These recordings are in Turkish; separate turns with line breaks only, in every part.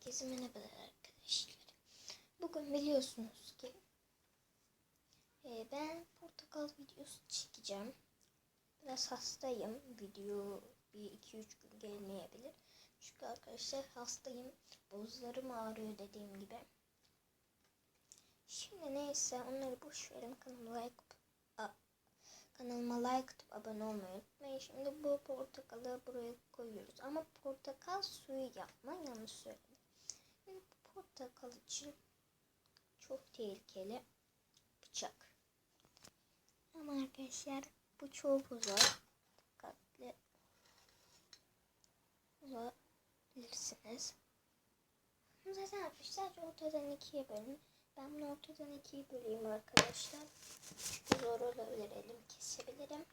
Herkese merhabalar arkadaşlar. Bugün biliyorsunuz ki e, ben portakal videosu çekeceğim. Biraz hastayım. Video bir iki üç gün gelmeyebilir. Çünkü arkadaşlar hastayım. Bozlarım ağrıyor dediğim gibi. Şimdi neyse onları boş verin. Kanalıma like a- kanalıma like atıp abone olmayı unutmayın. Şimdi bu portakalı buraya koyuyoruz. Ama portakal suyu yapma yanlış söyledim. Portakal için çok tehlikeli bıçak. Ama arkadaşlar bu çok zor. Dikkatli olabilirsiniz. Zaten arkadaşlar ortadan ikiye bölün. Ben bunu ortadan ikiye böleyim arkadaşlar. Çünkü zor olabilir elim kesebilirim.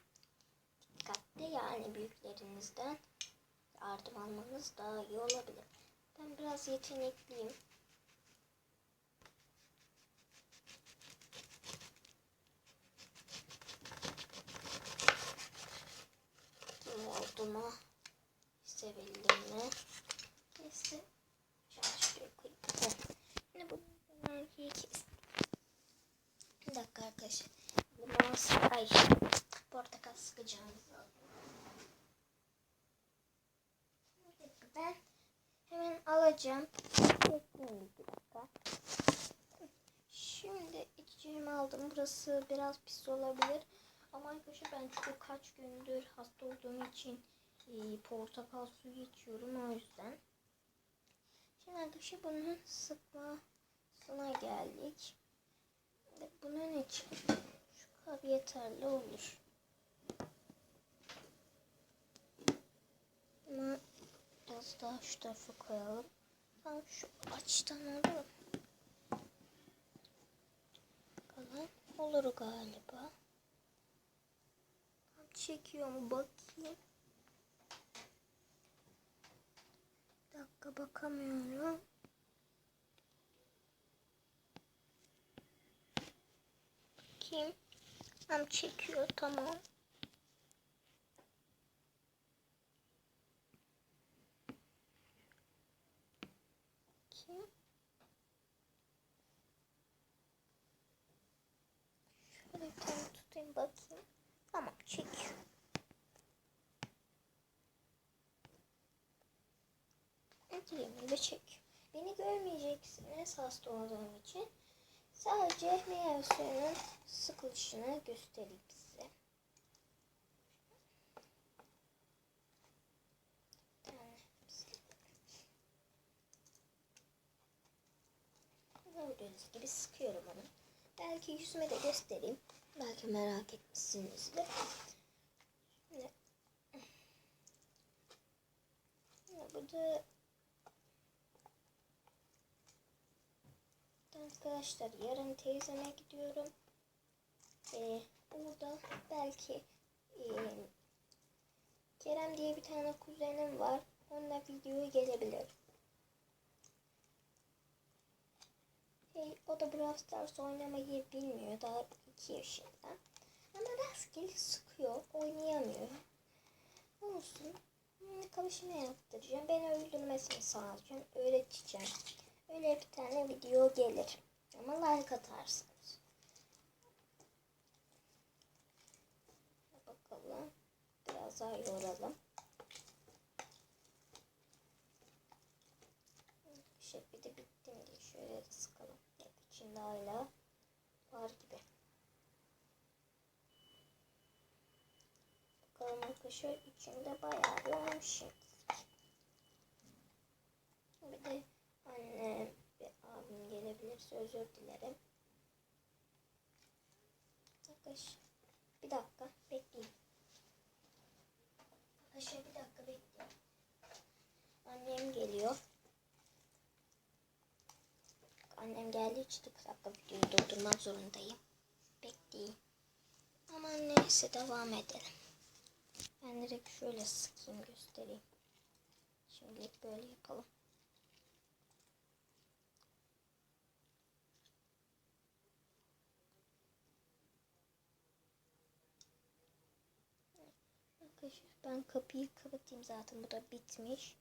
Dikkatli yani büyüklerinizden yardım almanız daha iyi olabilir. Ben biraz yetenekliyim. Mu? Sevildim mi? Neyse. Şöyle koyayım. Şimdi bu. Bir dakika arkadaşlar. Limon ay portakal dakika ben hemen alacağım. Şimdi içeceğimi aldım. Burası biraz pis olabilir. Ama arkadaşlar ben çünkü kaç gündür hasta olduğum için e, portakal suyu içiyorum o yüzden. Şimdi arkadaşlar bunun sıkmasına geldik. Bunun için şu kap yeterli olur. Ama biraz daha şu tarafa koyalım. Tam şu olur mu? Bakalım. Olur galiba. Tam çekiyor mu bakayım. Bir dakika bakamıyorum. Bakayım. Tam çekiyor tamam. Bakayım. Şöyle tutayım bakayım. Tamam çekiyor. Dediğim gibi çekiyor. Beni görmeyeceksiniz hasta olduğum için. Sadece meyve suyunun sıkılışını göstereyim size. Gördüğünüz gibi sıkıyorum onu. Belki yüzüme de göstereyim. Belki merak etmişsinizdir. Şimdi burada Arkadaşlar yarın teyzeme gidiyorum. Ee, burada belki e, Kerem diye bir tane kuzenim var. Onunla video gelebilir. Hey, o da Brawl Stars oynamayı bilmiyor. Daha 2 yaşında. Ama rastgele sıkıyor. Oynayamıyor. Olsun. Hmm, Kavuşma yaptıracağım. Beni öldürmesini sağlayacağım. Öğreteceğim. Öyle bir tane video gelir. Ama like atarsınız. Bakalım. Biraz daha yoralım. Şey bir de bitti mi diye şöyle sıkalım. Yok, içinde hala var gibi. Bakalım arkadaşlar içinde bayağı bir olmuş şimdi. Bir de annem ve abim gelebilirse özür dilerim. Arkadaşlar bir dakika bekleyin. Arkadaşlar bir dakika bekleyin. Annem geliyor. Annem geldiği için bir dakika videoyu durdurmak zorundayım. Bekleyin. Ama neyse devam edelim. Ben direkt şöyle sıkayım göstereyim. Şimdilik böyle yapalım. Arkadaşlar ben kapıyı kapatayım zaten bu da bitmiş.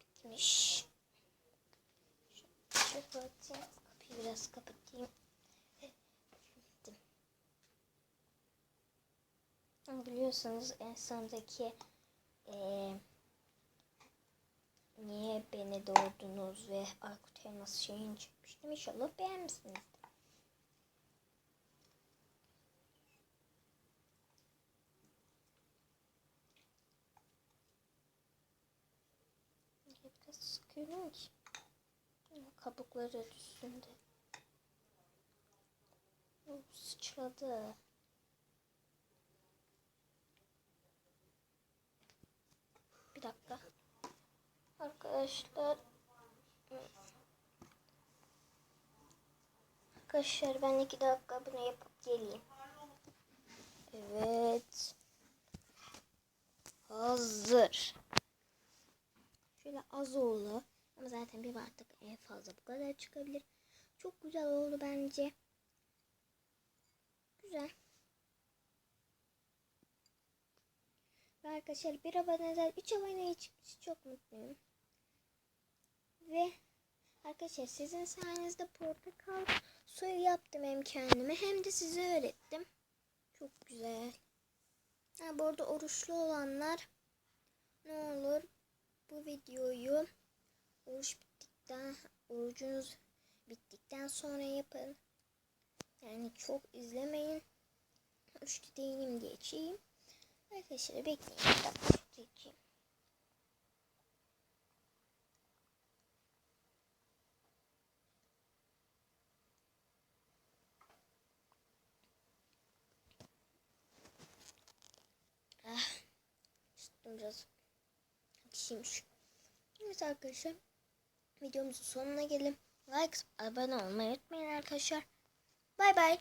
Bitmiş. Şöyle kapatayım. Kapıyı biraz kapatayım. Gittim. Ama Biliyorsunuz en sondaki eee niye beni doğurdunuz ve Aykut Elmas şeyini çekmiştim. İnşallah beğenmişsiniz. Sıkıyorum ki. Kabukları üstünde. Sıçradı. Bir dakika. Arkadaşlar. Arkadaşlar ben iki dakika bunu yapıp geleyim. Evet. Hazır. Şöyle az oldu. Ama zaten bir bardak en fazla bu kadar çıkabilir. Çok güzel oldu bence. Güzel. Ve arkadaşlar bir aboneden 3 aboneye çıkmış. Çok mutluyum. Ve arkadaşlar sizin sayenizde portakal suyu yaptım hem kendime hem de size öğrettim. Çok güzel. Ha, bu arada oruçlu olanlar ne olur bu videoyu oruç bittikten orucunuz bittikten sonra yapın. Yani çok izlemeyin. Oruçlu değilim diye. Arkadaşlar bekleyin. İçeyim. Ah, üstüm biraz ekşiymiş. Evet arkadaşlar. Videomuzun sonuna gelin. Like, abone olmayı unutmayın arkadaşlar. Bay bay.